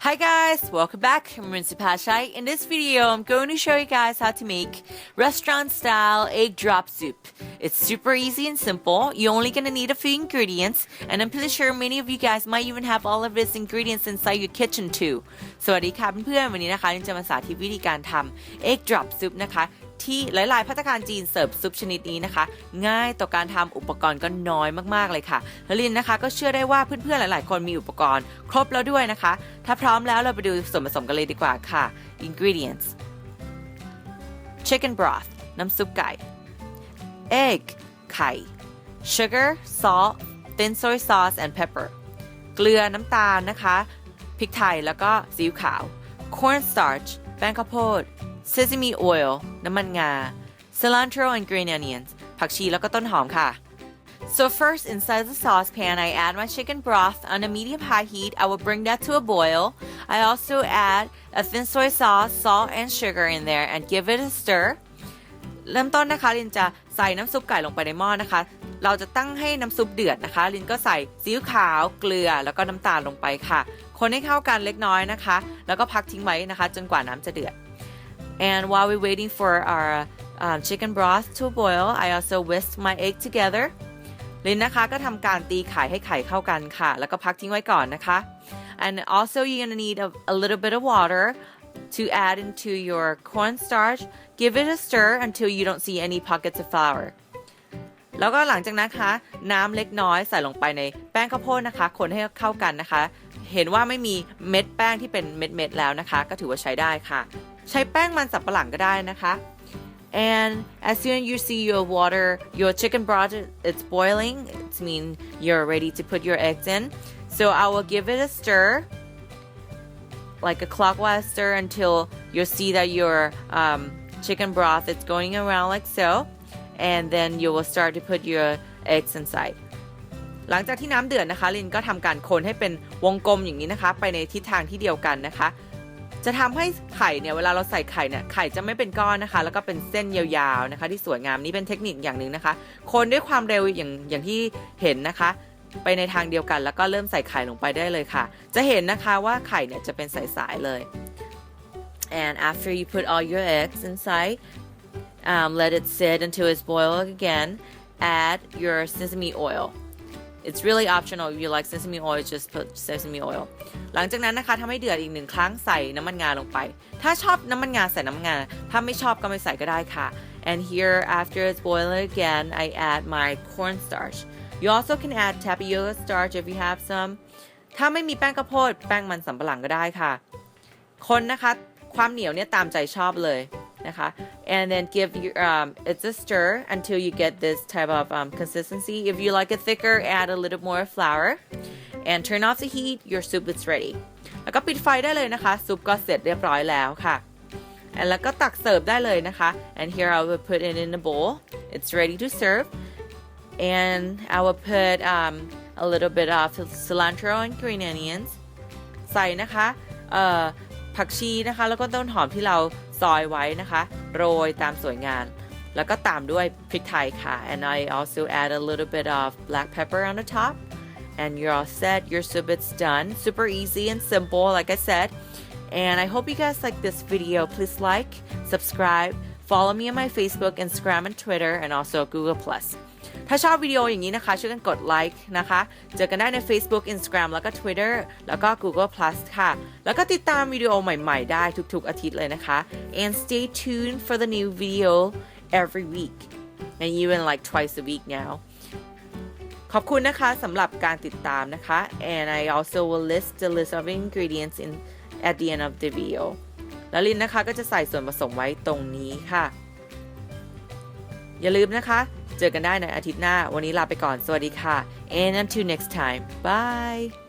Hi guys, welcome back. I'm Rinsi Pashai. In this video, I'm going to show you guys how to make restaurant style egg drop soup. It's super easy and simple. You're only gonna need a few ingredients, and I'm pretty sure many of you guys might even have all of these ingredients inside your kitchen too. สวัสดีค่ะเพื่อนๆวันนี้นะคะลินจะมาสาธิตวิธีการทำ egg drop soup นะคะ ที่หลาย ๆ พัตตาคารจีนเสิร์ฟซุปชนิดนี้นะคะ ง่ายต่อการทำอุปกรณ์ก็น้อยมากๆเลยค่ะแล้วลินนะคะ ก็เชื่อได้ว่าเพื่อน ๆ หลาย ๆ คนมีอุปกรณ์ ครบแล้วด้วยนะคะ ถ้าพร้อมแล้วเราไปดูส่วนผสมกันเลยดีกว่าค่ะ ingredients chicken broth น้ำซุปไก่ egg ไข่ sugar salt thin soy sauce and pepper เกลือน้ำตาลนะคะ พริกไทยแล้วก็ซีอิ๊วขาว cornstarch แป้งข้าวโพด sesame oil น้ำมันงา cilantro and green onions ผักชีแล้วก็ต้นหอมค่ะ So first, inside the saucepan, I add my chicken broth on a medium-high heat. I will bring that to a boil. I also add a thin soy sauce, salt, and sugar in there and give it a stir. เริ่มต้นนะคะลินจะใส่น้ำซุปไก่ลงไปในหม้อนะคะ เราจะตั้งให้น้ำซุปเดือดนะคะ ลินก็ใส่ซีอิ๊วขาวเกลือแล้วก็น้ำตาลลงไปค่ะ คนให้เข้ากันเล็กน้อยนะคะ แล้วก็พักทิ้งไว้นะคะ จนกว่าน้ำจะเดือด And while we're waiting for our um, chicken broth to boil, I also whisk my egg together. ลินนะคะก็ทำการตีไข่ให้ไข่เข้ากันค่ะ แล้วก็พักทิ้งไว้ก่อนนะคะ and also you're gonna need a, a little bit of water to add into your cornstarch give it a stir until you don't see any pockets of flour แล้วก็หลังจากนั้นคะน้ำเล็กน้อยใส่ลงไปในแป้งข้าวโพดนะคะ คนให้เข้ากันนะคะ เห็นว่าไม่มีเม็ดแป้งที่เป็นเม็ดๆแล้วนะคะ ก็ถือว่าใช้ได้ค่ะ ใช้แป้งมันสับปะหลังก็ได้นะคะ and as soon as you see your water your chicken broth it's boiling it means you're ready to put your eggs in so i will give it a stir like a clockwise stir until you see that your um, chicken broth is going around like so and then you will start to put your eggs inside หลังจากที่น้ำเดือดนะคะ ลินก็ทำการคนให้เป็นวงกลมอย่างนี้นะคะ ไปในทิศทางที่เดียวกันนะคะ จะทำให้ไข่เนี่ยเวลาเราใส่ไข่เนี่ยไข่จะไม่เป็นก้อนนะคะ แล้วก็เป็นเส้นยาวๆนะคะ ที่สวยงามนี่เป็นเทคนิคอย่างหนึ่งนะคะ คนด้วยความเร็วอย่างอย่างที่เห็นนะคะ ไปในทางเดียวกัน แล้วก็เริ่มใส่ไข่ลงไปได้เลยค่ะ จะเห็นนะคะว่าไข่เนี่ยจะเป็นสายๆเลย and after you put all your eggs inside um, let it sit until it's boiled again add your sesame oil It's really optional if you like sesame oil just put sesame oil หลังจากนั้นนะคะทำให้เดือดอีกหนึ่งครั้งใส่น้ำมันงาลงไป ถ้าชอบน้ำมันงาใส่น้ำมันงา ถ้าไม่ชอบก็ไม่ใส่ก็ได้ค่ะ and here after it's boiling again I add my cornstarch you also can add tapioca starch if you have some ถ้าไม่มีแป้งข้าวโพดแป้งมันสำปะหลังก็ได้ค่ะ คนนะคะความเหนียวเนี่ยตามใจชอบเลยนะคะ and then give your um, it's a stir until you get this type of um, consistency if you like it thicker add a little more flour and turn off the heat your soup is ready แล้วก็ปิดไฟได้เลยนะคะ ซุปก็เสร็จเรียบร้อยแล้วค่ะ แล้วก็ตักเสิร์ฟได้เลยนะคะ and here I will put it in a bowl it's ready to serve and I will put um, a little bit of cilantro and green onions ใส่นะคะผักชีนะคะ แล้วก็ต้นหอมที่เรา ซอยไว้นะคะ โรยตามสวยงาม แล้วก็ตามด้วยพริกไทยค่ะ and I also add a little bit of black pepper on the top and you're all set your soup is done super easy and simple like I said and I hope you guys like this video please like subscribe follow me on my Facebook Instagram and Twitter and also Google Plus ถ้าชอบวิดีโออย่างนี้นะคะ ช่วยกันกดไลค์นะคะ เจอกันได้ใน Facebook Instagram แล้วก็ Twitter แล้วก็ Google Plus ค่ะ แล้วก็ติดตามวิดีโอใหม่ๆ ได้ทุกๆ อาทิตย์เลยนะคะ and stay tuned for the new video every week and even like twice a week now ขอบคุณนะคะสำหรับการติดตามนะคะ and I also will list the list of ingredients in at the end of the video แล้วลินนะคะก็จะใส่ส่วนผสมไว้ตรงนี้ค่ะ อย่าลืมนะคะ เจอกันได้ในอาทิตย์หน้า วันนี้ลาไปก่อน สวัสดีค่ะ and until next time bye